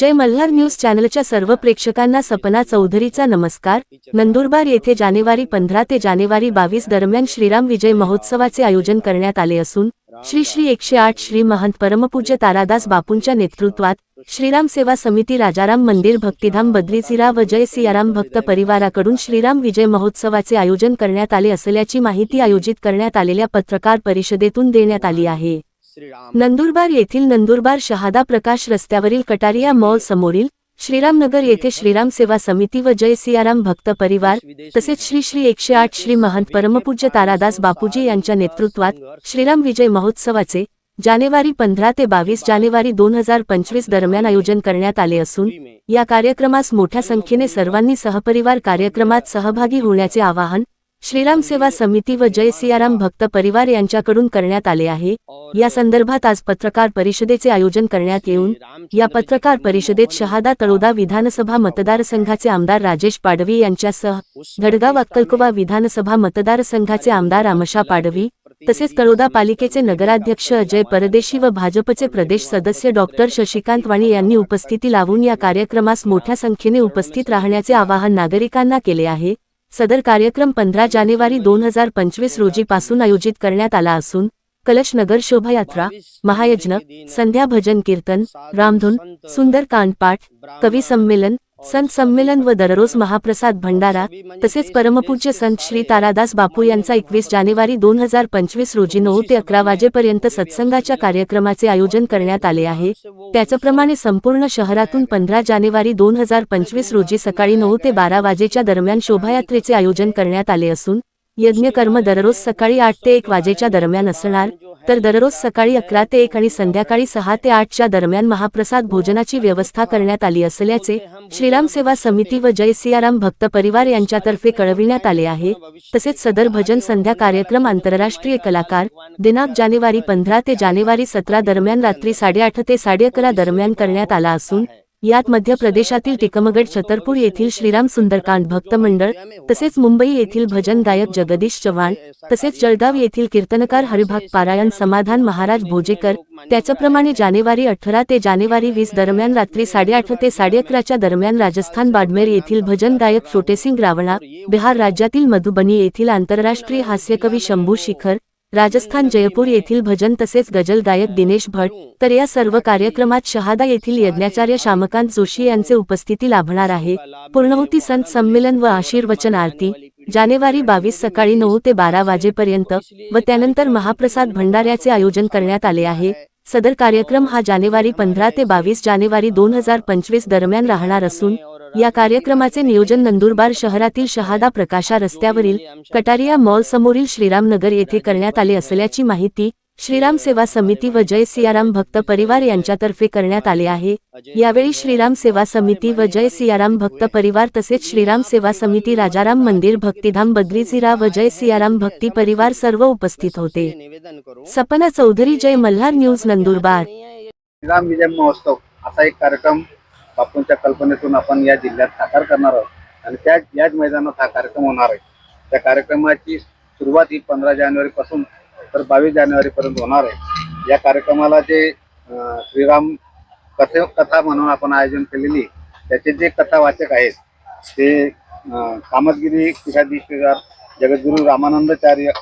जय Malhar news चॅनलच्या सर्व प्रेक्षकांना सपना चौधरीचा नमस्कार. नंदुरबार येथे जानेवारी पंधरा ते जानेवारी बावीस दरम्यान श्रीराम विजय महोत्सवाचे आयोजन करण्यात आले असून श्री श्री एकशे आठ श्री महंत परमपूज्य तारादास बापूंच्या नेतृत्वात श्रीराम सेवा समिती राजाराम मंदिर भक्तिधाम बद्रीचिरा व जय सियाराम भक्त परिवाराकडून श्रीराम विजय महोत्सवाचे आयोजन करण्यात आले असल्याची माहिती आयोजित करण्यात आलेल्या पत्रकार परिषदेतून देण्यात आली आहे. नंदुरबार येथील नंदुरबार शहादा प्रकाश रस्त्यावरील कटारिया मॉल समोरील श्रीरामनगर येथे श्रीराम सेवा समिती व जय सियाराम भक्त परिवार तसेच श्री श्री एकशे आठ श्री महंत परमपूज्य तारादास बापूजी यांच्या नेतृत्वात श्रीराम विजय महोत्सवाचे जानेवारी पंधरा ते बावीस जानेवारी दोन हजार पंचवीस दरम्यान आयोजन करण्यात आले असून या कार्यक्रमास मोठ्या संख्येने सर्वांनी सहपरिवार कार्यक्रमात सहभागी होण्याचे आवाहन श्रीराम सेवा समिती व जय सियाराम भक्त परिवार यांच्याकडून करण्यात आले आहे. या संदर्भात आज पत्रकार परिषदेचे आयोजन करण्यात येऊन या पत्रकार परिषदेत शहादा तळोदा विधानसभा मतदारसंघाचे आमदार राजेश पाडवी यांच्यासह धडगाव अक्कलकोवा विधानसभा मतदारसंघाचे आमदार आमशा पाडवी तसेच तळोदा पालिकेचे नगराध्यक्ष अजय परदेशी व भाजपचे प्रदेश सदस्य डॉक्टर शशिकांत वाणी यांनी उपस्थिती लावून या कार्यक्रमास मोठ्या संख्येने उपस्थित राहण्याचे आवाहन नागरिकांना केले आहे. सदर कार्यक्रम पंधरा जानेवारी दोन हजार पंचवीस रोजीपासून आयोजित करण्यात आला असून कलश नगर शोभायात्रा महायज्ञ संध्या भजन कीर्तन रामधून सुंदर कांडपाठ कवी संमेलन संत संमेलन व दररोज महाप्रसाद भंडारा तसेच परमपूज्य संत श्री तारादास बापू यांचा एकवीस जानेवारी दोन हजार पंचवीस रोजी नऊ ते अकरा वाजेपर्यंत सत्संगाच्या कार्यक्रमाचे आयोजन करण्यात आले आहे. त्याचप्रमाणे संपूर्ण शहरातून पंधरा जानेवारी दोन हजार पंचवीस रोजी सकाळी नऊ ते बारा वाजेच्या दरम्यान शोभायात्रेचे आयोजन करण्यात आले असून यज्ञकर्म दररोज सकाळी आठ ते एक वाजेच्या दरम्यान असणार तर दररोज सकाळी अकरा ते एक आणि संध्याकाळी सहा ते आठच्या दरम्यान महाप्रसाद भोजनाची व्यवस्था करण्यात आली असल्याचे श्रीराम सेवा समिती व जय सियाराम भक्त परिवार यांच्यातर्फे कळविण्यात आले आहे. तसेच सदर भजन संध्या कार्यक्रम आंतरराष्ट्रीय कलाकार दिनांक जानेवारी पंधरा ते जानेवारी सतरा दरम्यान रात्री साडेआठ ते साडे अकरा दरम्यान करण्यात आला असून यात मध्य प्रदेशातील टिकमगड छतरपूर येथील श्रीराम सुंदरकांत भक्त मंडळ तसेच मुंबई येथील भजन गायक जगदीश चव्हाण तसेच जळगाव येथील कीर्तनकार हरिभाग पारायण समाधान महाराज भोजेकर त्याचप्रमाणे जानेवारी अठरा ते जानेवारी वीस दरम्यान रात्री साडेआठ ते साडे अकराच्या दरम्यान राजस्थान बाडमेर येथील भजन गायक छोटेसिंग रावणा बिहार राज्यातील मधुबनी येथील आंतरराष्ट्रीय हास्यकवी शंभू शिखर राजस्थान जयपूर येथील भजन तसेच गजल गायक दिनेश भट तर या सर्व कार्यक्रमात शहादा येथील यज्ञाचार्य श्यामकांत जोशी यांचे उपस्थिती लाभणार आहे. पूर्णहुती संत संमेलन व आशीर्वचन आरती जानेवारी बावीस सकाळी नऊ ते बारा वाजेपर्यंत व त्यानंतर महाप्रसाद भंडाऱ्याचे आयोजन करण्यात आले आहे. सदर कार्यक्रम हा जानेवारी पंधरा ते बावीस जानेवारी दोन हजार पंचवीस दरम्यान राहणार असून या कार्यक्रमाचे नियोजन नंदुरबार शहरातील शहादा प्रकाशा रस्त्यावरील कटारिया मॉल समोरील श्रीरामनगर येथे करण्यात आले असल्याची माहिती श्रीराम सेवा समिती व जय सियाराम भक्त परिवार यांच्यातर्फे करण्यात आले आहे. यावेळी श्रीराम सेवा समिती व जय सियाराम भक्त परिवार तसेच श्रीराम सेवा समिती राजाराम मंदिर भक्तिधाम बद्रीझिरा व जय सियाराम भक्ती परिवार सर्व उपस्थित होते. सपना चौधरी जय मल्हार न्यूज नंदुरबार. श्रीराम विजय महोत्सव असा एक कार्यक्रम बापूंच्या कल्पनेतून आपण या जिल्ह्यात साकार करणार आहोत. आणि त्या याच मैदानात हा कार्यक्रम होणार आहे. त्या कार्यक्रमाची सुरुवात ही पंधरा जानेवारीपासून तर बावीस जानेवारीपर्यंत होणार आहे. या कार्यक्रमाला जे श्रीराम कथे कथा म्हणून आपण आयोजन केलेली त्याचे जे कथा वाचक आहेत ते कामतगिरी पीठाधीश्वर जगद्गुरू रामानंदाचार्य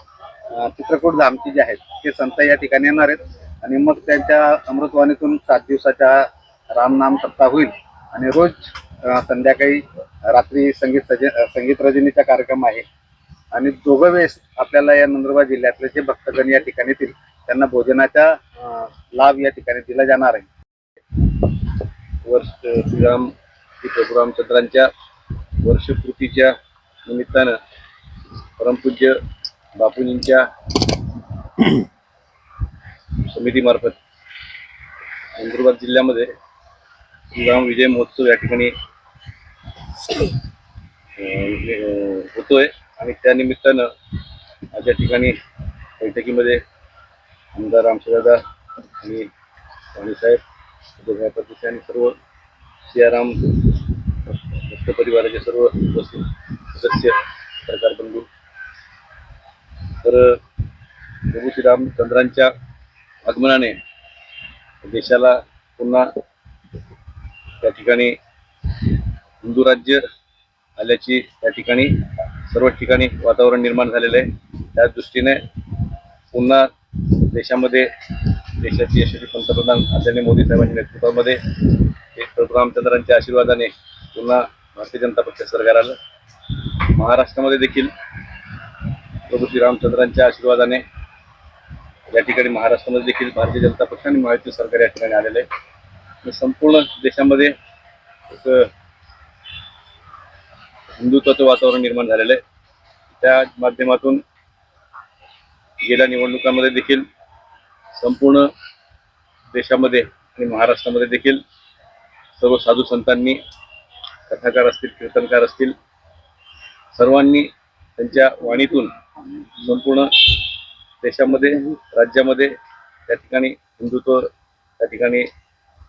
चित्रकूट धामची जे आहेत ते संत या ठिकाणी येणार आहेत. आणि मग त्यांच्या अमृतवाणीतून सात दिवसाच्या रामनाम सप्ताह होईल. आणि रोज संध्याकाळी रात्री संगीत सज संगीत रजनीचा कार्यक्रम आहे. आणि दोघं वेळेस आपल्याला या नंदुरबार जिल्ह्यातले जे भक्तगण या ठिकाणी येतील त्यांना भोजनाचा लाभ या ठिकाणी दिला जाणार आहे. वर्ष श्रीराम प्रभू रामचंद्रांच्या वर्षपूर्तीच्या निमित्तानं परमपूज्य बापूजींच्या समितीमार्फत नंदुरबार जिल्ह्यामध्ये श्रीराम विजय महोत्सव या ठिकाणी होतोय. आणि त्या निमित्तानं आज या ठिकाणी बैठकीमध्ये आमदार रामशेदादा आणि वाणीसाहेब उद्धव आणि सर्व सियाराम भक्त परिवाराचे सर्व उपस्थित सदस्य सरकार बंधू. तर प्रभू श्रीरामचंद्रांच्या आगमनाने देशाला पुन्हा त्या ठिकाणी हिंदू राज्य आल्याची त्या ठिकाणी सर्व ठिकाणी वातावरण निर्माण झालेलं आहे. त्या दृष्टीने पुन्हा देशामध्ये देशाचे यशस्वी पंतप्रधान आदरणीय मोदी साहेबांच्या नेतृत्वामध्ये प्रभू रामचंद्रांच्या आशीर्वादाने पुन्हा भारतीय जनता पक्ष सरकार आलं. महाराष्ट्रामध्ये देखील प्रभू श्री रामचंद्रांच्या आशीर्वादाने या ठिकाणी महाराष्ट्रामध्ये देखील भारतीय जनता पक्ष आणि महायुती सरकार या ठिकाणी आलेलं आहे. संपूर्ण देशामध्ये एक हिंदुत्वाचं वातावरण निर्माण झालेलं आहे. त्या माध्यमातून गेल्या निवडणुकांमध्ये देखील संपूर्ण देशामध्ये आणि महाराष्ट्रामध्ये देखील सर्व साधू संतांनी कथाकार असतील कीर्तनकार असतील सर्वांनी त्यांच्या वाणीतून संपूर्ण देशामध्ये राज्यामध्ये त्या ठिकाणी हिंदुत्व त्या ठिकाणी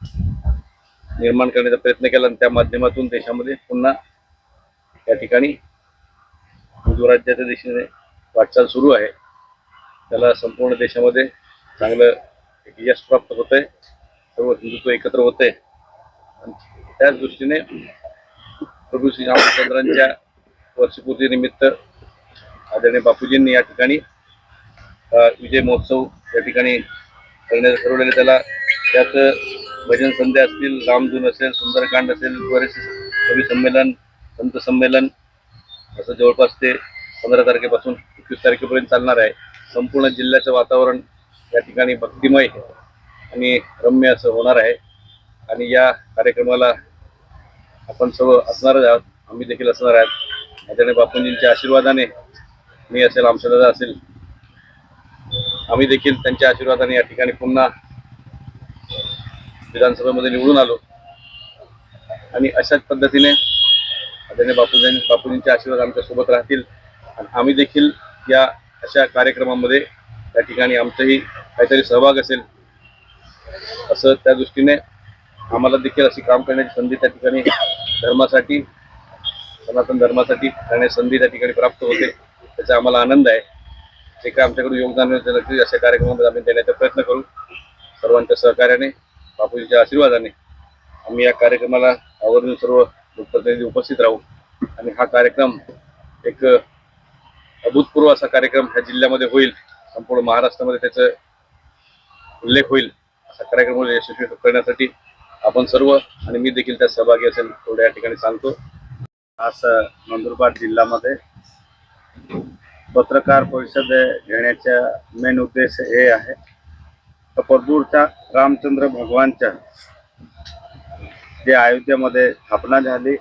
निर्माण करण्याचा प्रयत्न केला आणि त्या माध्यमातून देशामध्ये पुन्हा या ठिकाणी हिंदुराज्याच्या दिशेने वाटचाल सुरू आहे. त्याला संपूर्ण देशामध्ये चांगलं यश प्राप्त होत आहे सर्व हिंदुत्व एकत्र होत आहे आणि त्याच दृष्टीने प्रभू श्री रामचंद्रांच्या वर्षपूर्तीनिमित्त आदरणीय बापूजींनी या ठिकाणी विजय महोत्सव या ठिकाणी करण्याचं ठरवलेलं त्याला त्याचं भजन संध्या असतील रामधून असेल सुंदरकांड असेल बरेचसे कवी संमेलन संत संमेलन असं जवळपास ते पंधरा तारखेपासून एकवीस तारखेपर्यंत चालणार आहे. संपूर्ण जिल्ह्याचं वातावरण या ठिकाणी भक्तिमय आणि रम्य असं होणार आहे. आणि या कार्यक्रमाला आपण सर्व असणारच आहोत. आम्ही देखील असणार आहोत. आदरणीय बापूंजींच्या आशीर्वादाने मी असेल आमच्यादादा असेल. आम्ही देखील त्यांच्या आशीर्वादाने या ठिकाणी पुन्हा विधानसभेमध्ये निवडून आलो. आणि अशाच पद्धतीने आदरणीय बापूजी बापूजींचे आशीर्वाद आमच्यासोबत राहतील. आणि आम्ही देखील या अशा कार्यक्रमामध्ये त्या ठिकाणी आमचंही काहीतरी सहभाग असेल असं त्या दृष्टीने आम्हाला देखील अशी काम करण्याची संधी त्या ठिकाणी धर्मासाठी सनातन धर्मासाठी करण्याची संधी त्या ठिकाणी प्राप्त होते त्याचा आम्हाला आनंद आहे. जे काय आमच्याकडून योगदान अशा कार्यक्रमामध्ये आम्ही देण्याचा प्रयत्न करू. सर्वांच्या सहकार्याने बापूजीच्या आशीर्वादाने आम्ही या कार्यक्रमाला आवर्जून सर्व लोकप्रतिनिधी उपस्थित राहू. आणि हा कार्यक्रम एक अभूतपूर्व असा कार्यक्रम ह्या जिल्ह्यामध्ये होईल संपूर्ण महाराष्ट्रामध्ये त्याचं उल्लेख होईल असा कार्यक्रम यशस्वी करण्यासाठी आपण सर्व आणि मी देखील त्यात सहभागी असेल एवढ्या या ठिकाणी सांगतो. आज नंदुरबार जिल्ह्यामध्ये पत्रकार परिषद घेण्याचा मेन उद्देश हे आहे. परदूरच्या रामचंद्र भगवानच्या जे अयोध्येमध्ये स्थापना झाली.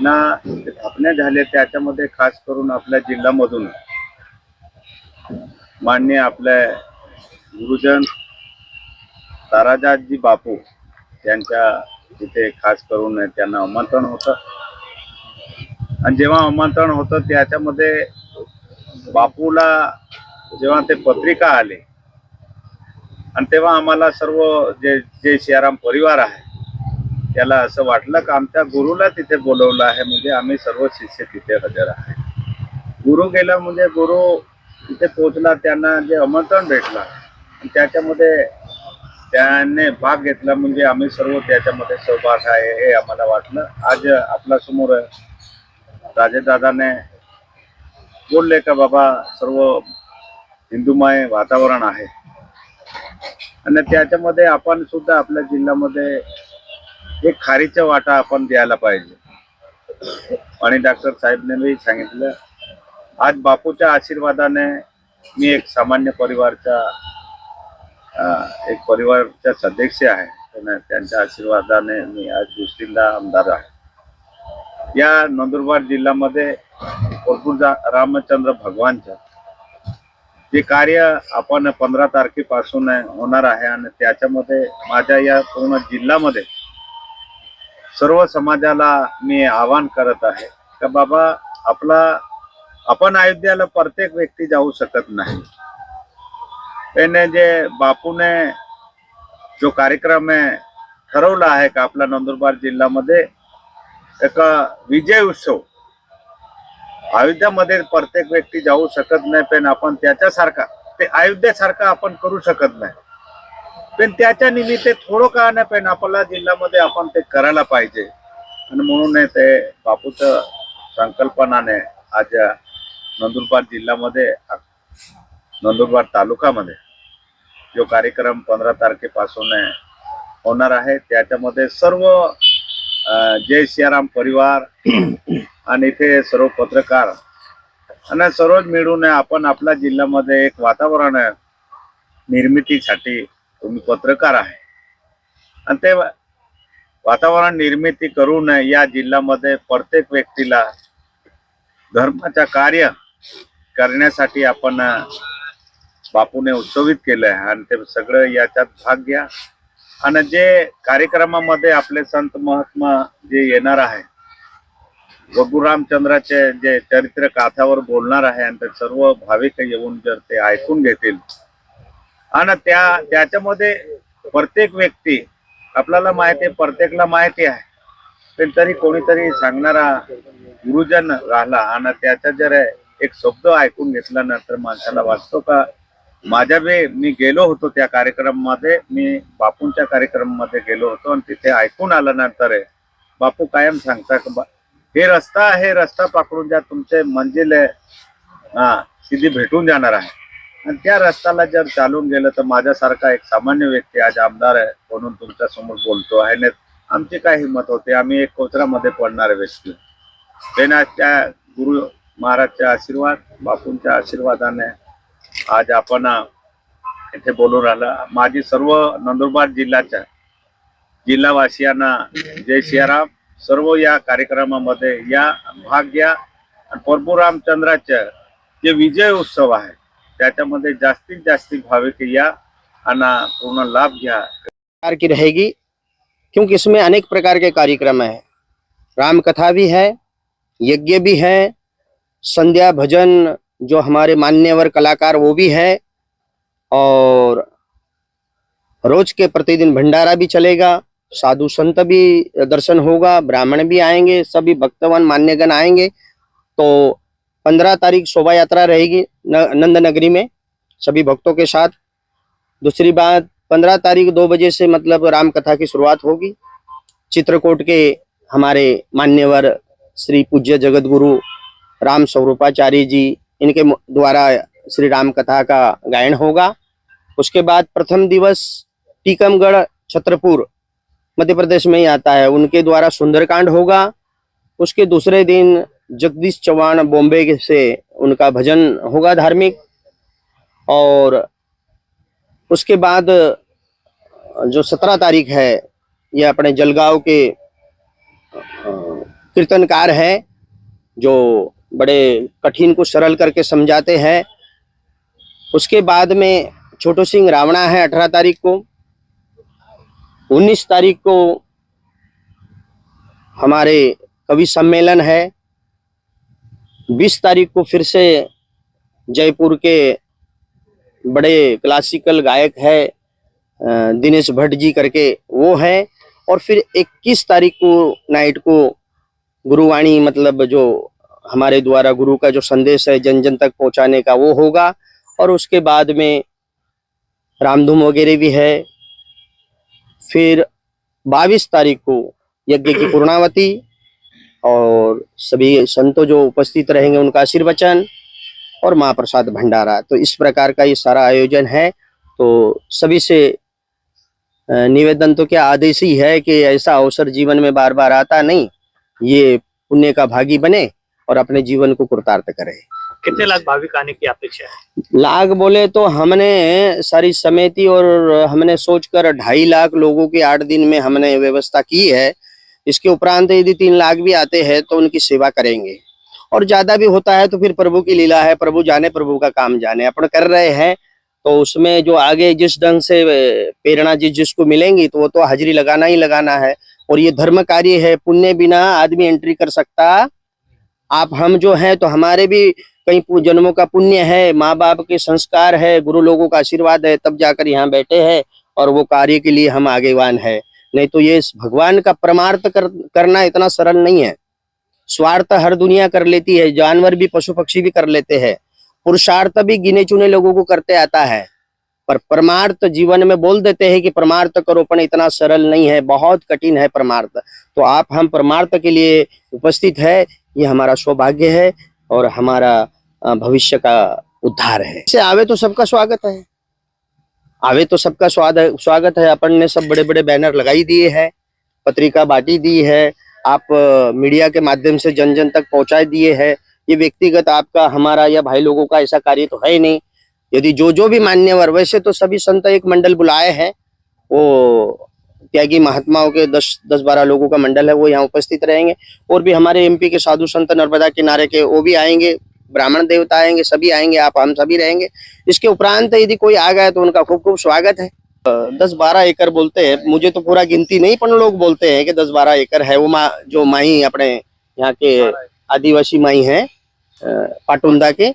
ना स्थापना झाली त्याच्यामध्ये खास करून आपल्या जिल्ह्यामधून मान्य आपले गुरुजन ताराजातजी बापू त्यांच्या तिथे खास करून त्यांना आमंत्रण होतं. आणि जेव्हा आमंत्रण होतं त्याच्यामध्ये बापूला जेव्हा ते पत्रिका आले आणि तेव्हा आम्हाला सर्व जे जे सियाराम परिवार आहे त्याला असं वाटलं का आमच्या गुरुला तिथे बोलवलं आहे म्हणजे आम्ही सर्व शिष्य तिथे हजर आहे. गुरु गेला म्हणजे गुरु तिथे पोचला त्यांना जे आमंत्रण भेटला आणि त्याच्यामध्ये त्याने भाग घेतला म्हणजे आम्ही सर्व त्याच्यामध्ये सहभाग आहे हे आम्हाला वाटलं. आज आपल्यासमोर राजेदादाने बोलले का बाबा सर्व हिंदुमय वातावरण आहे. आणि त्याच्यामध्ये आपण सुद्धा आपल्या जिल्ह्यामध्ये एक खारीचा वाटा आपण द्यायला पाहिजे. आणि डॉक्टर साहेबने सांगितलं आज बापूच्या आशीर्वादाने मी एक सामान्य परिवारचा एक परिवारचा सदस्य आहे. त्यांच्या आशीर्वादाने मी आज दुसरीला आमदार आहे. या नंदुरबार जिल्ह्यामध्ये भरपूर रामचंद्र भगवानचं जे कार्य आपण पंधरा तारखेपासून होणार आहे आणि त्याच्यामध्ये माझ्या या पूर्ण जिल्ह्यामध्ये सर्व समाजाला मी आवाहन करत आहे का बाबा आपला आपण अयोध्याला प्रत्येक व्यक्ती जाऊ शकत नाही. त्याने जे बापूने जो कार्यक्रम आहे ठरवला आहे का आपला नंदुरबार जिल्ह्यामध्ये एक विजय उत्सव अयोध्यामध्ये प्रत्येक व्यक्ती जाऊ शकत नाही पण आपण त्याच्यासारखा ते अयोध्येसारखा आपण करू शकत नाही. पण त्याच्या निमित्त थोडं का नाही पण आपल्या जिल्ह्यामध्ये आपण ते करायला पाहिजे. आणि म्हणून ते बापूच्या संकल्पनाने आज नंदुरबार जिल्ह्यामध्ये नंदुरबार तालुकामध्ये जो कार्यक्रम पंधरा तारखेपासून होणार आहे. त्याच्यामध्ये सर्व जय सियाराम परिवार आणि इथे सर्व पत्रकार. आणि सर्वच मिळून आपण आपल्या जिल्ह्यामध्ये एक वातावरण निर्मितीसाठी तुम्ही पत्रकार आहे. आणि ते वातावरण निर्मिती करून या जिल्ह्यामध्ये प्रत्येक व्यक्तीला धर्माचं कार्य करण्यासाठी आपण बापूने उत्सवित केलंय. आणि ते सगळं याच्यात भाग घ्या. आणि जे कार्यक्रमामध्ये आपले संत महात्मा जे येणार आहे वगु रामचंद्राचे जे चरित्र काथावर बोलणार आहे आणि ते सर्व भाविक येऊन जर ते ऐकून घेतील आणि त्या त्याच्यामध्ये प्रत्येक व्यक्ती आपल्याला माहिती आहे प्रत्येकला माहिती आहे पण तरी कोणीतरी सांगणारा गुरुजन राहिला आणि त्याचा जर एक शब्द ऐकून घेतल्यानंतर माणसाला वाटतो का माझ्या वे मी गेलो होतो त्या कार्यक्रमामध्ये मी बापूंच्या कार्यक्रमामध्ये गेलो होतो आणि तिथे ऐकून आल्यानंतर बापू कायम सांगता का हे रस्ता आहे रस्ता पकडून ज्या तुमचे मंजिल आहे हा सिधी भेटून जाणार आहे. आणि त्या रस्त्याला जर चालून गेलं तर माझ्यासारखा एक सामान्य व्यक्ती आज आमदार आहे म्हणून तुमच्यासमोर बोलतो आहे. नाही आमची काय हिंमत होते आम्ही एक कोचरामध्ये पडणारे व्यक्ती. त्यांना त्या गुरु महाराजच्या आशीर्वाद बापूंच्या आशीर्वादाने आज आपण अ, इथे बोलून राहिलं. सर्व नंदुरबार जिल्ह्याच्या जिल्हावासियांना जय सियाराम. सर्व या कार्यक्रमामध्ये या भाग घ्या आणि प्रभू रामचंद्राचे जे विजय उत्सव आहे त्याच्यामध्ये जास्तीत जास्त भाविक या आणि पूर्ण लाभ घ्या. प्रकार की रहेगी क्योंकि इसमें अनेक प्रकार के कार्यक्रम है। राम कथा भी है यज्ञ भी है संध्या भजन जो हमारे मान्यवर कलाकार वो भी है, और रोज के प्रतिदिन भंडारा भी चलेगा, साधु संत भी दर्शन होगा, ब्राह्मण भी आएँगे, सभी भक्तवान मान्यगण आएँगे। तो पंद्रह तारीख शोभा यात्रा रहेगी नंद नगरी में, सभी भक्तों के साथ। दूसरी बात, पंद्रह तारीख दो बजे से मतलब राम कथा की शुरुआत होगी। चित्रकूट के हमारे मान्यवर श्री पूज्य जगत गुरु राम स्वरूपाचार्य जी इनके द्वारा श्री राम कथा का गायन होगा। उसके बाद प्रथम दिवस टीकमगढ़, छत्रपुर, मध्य प्रदेश में ही आता है। उनके द्वारा सुंदरकांड होगा। उसके दूसरे दिन जगदीश चौहान बॉम्बे से उनका भजन होगा धार्मिक। और उसके बाद जो सत्रह तारीख है, ये अपने जलगांव के कीर्तनकार है, जो बड़े कठिन को सरल करके समझाते हैं। उसके बाद में छोटू सिंह रावणा है अठारह तारीख को। उन्नीस तारीख को हमारे कवि सम्मेलन है। बीस तारीख को फिर से जयपुर के बड़े क्लासिकल गायक है दिनेश भट्ट जी करके वो है। और फिर 21 तारीख को नाइट को गुरुवाणी मतलब जो हमारे द्वारा गुरु का जो संदेश है जन जन तक पहुँचाने का वो होगा। और उसके बाद में रामधूम वगैरह भी है। फिर 22 तारीख को यज्ञ की पूर्णावती और सभी संतों जो उपस्थित रहेंगे उनका आशीर्वचन और महाप्रसाद भंडारा। तो इस प्रकार का ये सारा आयोजन है। तो सभी से निवेदन तो क्या आदेश ही है कि ऐसा अवसर जीवन में बार बार आता नहीं, ये पुण्य का भागी बने। और अपने जीवन को कृतार्थ करे। कितने लाख भाविक आने की अपेक्षा है? लाख बोले तो हमने सारी समिति और हमने सोचकर ढाई लाख लोगों की आठ दिन में हमने व्यवस्था की है। इसके उपरांत यदि तीन लाख भी आते हैं तो उनकी सेवा करेंगे। और ज़्यादा भी होता है तो फिर प्रभु की लीला है प्रभु जाने प्रभु का काम जाने। अपन कर रहे हैं तो उसमें जो आगे जिस ढंग से प्रेरणा जिस जिसको मिलेंगी तो वो तो हाजिरी लगाना ही लगाना है। और ये धर्म कार्य है पुण्य बिना आदमी एंट्री कर सकता आप हम जो हैं तो हमारे भी कई जन्मों का पुण्य है माँ बाप के संस्कार है गुरु लोगों का आशीर्वाद है तब जाकर यहाँ बैठे हैं और वो कार्य के लिए हम आगेवान है। नहीं तो ये भगवान का परमार्थ कर, करना इतना सरल नहीं है। स्वार्थ हर दुनिया कर लेती है जानवर भी पशु पक्षी भी कर लेते हैं। पुरुषार्थ भी गिने चुने लोगों को करते आता है। पर परमार्थ जीवन में बोल देते हैं कि परमार्थ करो पण इतना सरल नहीं है बहुत कठिन है परमार्थ। तो आप हम परमार्थ के लिए उपस्थित है ये हमारा सौभाग्य है और हमारा भविष्य का उद्धार है। से आवे तो सबका स्वागत है। आवे तो सबका स्वागत है। अपन ने सब बड़े बड़े बैनर लगाई दिए हैं, पत्रिका बांटी दी है, आप मीडिया के माध्यम से जन जन तक पहुँचा दिए है। ये व्यक्तिगत आपका, हमारा या भाई लोगों का ऐसा कार्य तो है ही नहीं। यदि जो जो भी मान्यवर, वैसे तो सभी संत एक मंडल बुलाए हैं, वो त्यागी महात्माओं के दस दस बारह लोगों का मंडल है वो यहाँ उपस्थित रहेंगे। और भी हमारे एमपी के साधु संत नर्मदा किनारे के वो भी आएँगे ब्राह्मण देवता आएँगे सभी आएँगे आप हम सभी रहेंगे। इसके उपरांत यदि कोई आ गया तो उनका खूब खूब स्वागत है। दस बारह एकड़ बोलते हैं मुझे तो पूरा गिनती नहीं पर लोग बोलते हैं कि दस बारह एकड़ है वो मा, जो माही अपने यहाँ के आदिवासी माई हैं पाटुंदा के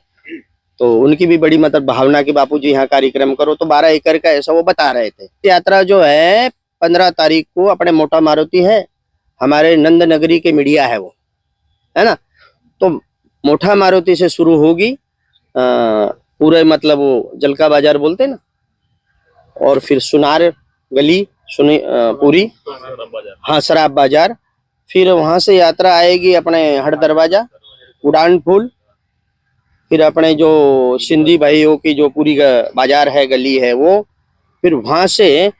तो उनकी भी बड़ी मतलब भावना की बापू जी यहाँ कार्यक्रम करो तो बारह एकड़ का ऐसा वो बता रहे थे। यात्रा जो है पंद्रह तारीख को अपने मोटा मारुति है। हमारे नंद नगरी के मीडिया है वो। है ना? तो मोटा मारुति से शुरू होगी पूरे मतलब वो जलका बाज़ार बोलते ना? और फिर सुनार गली, सुनी पूरी। हाँ शराब बाज़ार। फिर वहाँ से यात्रा आएगी अपने हर दरवाज़ा, उड़ान पुल। फिर अपने जो सिंधी भाइयों की जो पूरी बाज़ार है, गली है वो। फिर वहाँ से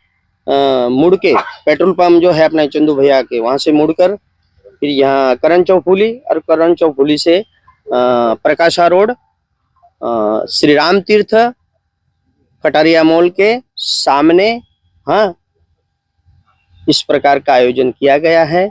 मुड़ के पेट्रोल पंप जो है अपना चंदू भैया के, वहाँ से मुड़कर फिर यहाँ करण चौकुली और करण चौक पुली से प्रकाशा रोड श्री राम तीर्थ, कटारिया मॉल के सामने हाँ इस प्रकार का आयोजन किया गया है।